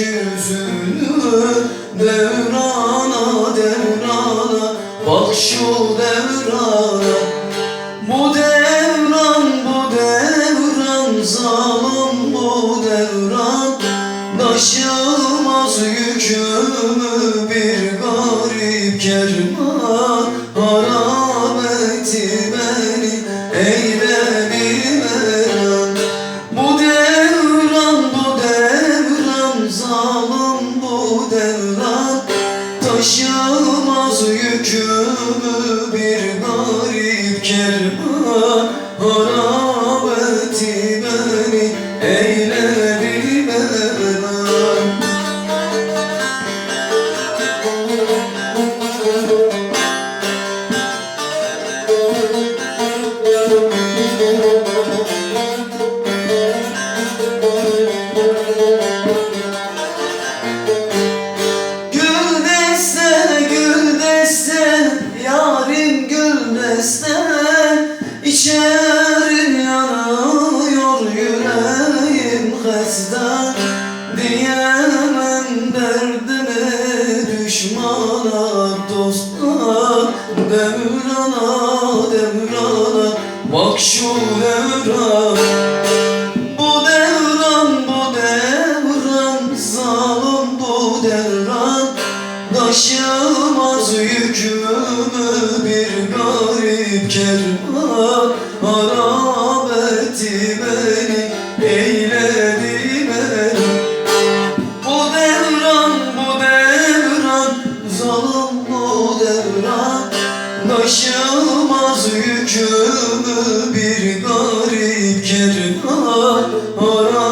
Çekir üzümü devrana Bak şu devrana. Bu devran bu devran Zalim bu devran. Taşılmaz yükümü bir Malum bu devran. Taşımaz yükümü bir garip kervan. Deste İçerim yanıyor yüreğim hasta Diyemem derdimi düşmana dosta Devrana, devrana, bak şu devran bu devran bu devran zalim bu devran. Taşımaz yükümü bir gidip kervan harap etti beni eyledi beni. Bu devran bu devran zalim bu devran. Taşılmaz yükümü bir garip kervan. Harap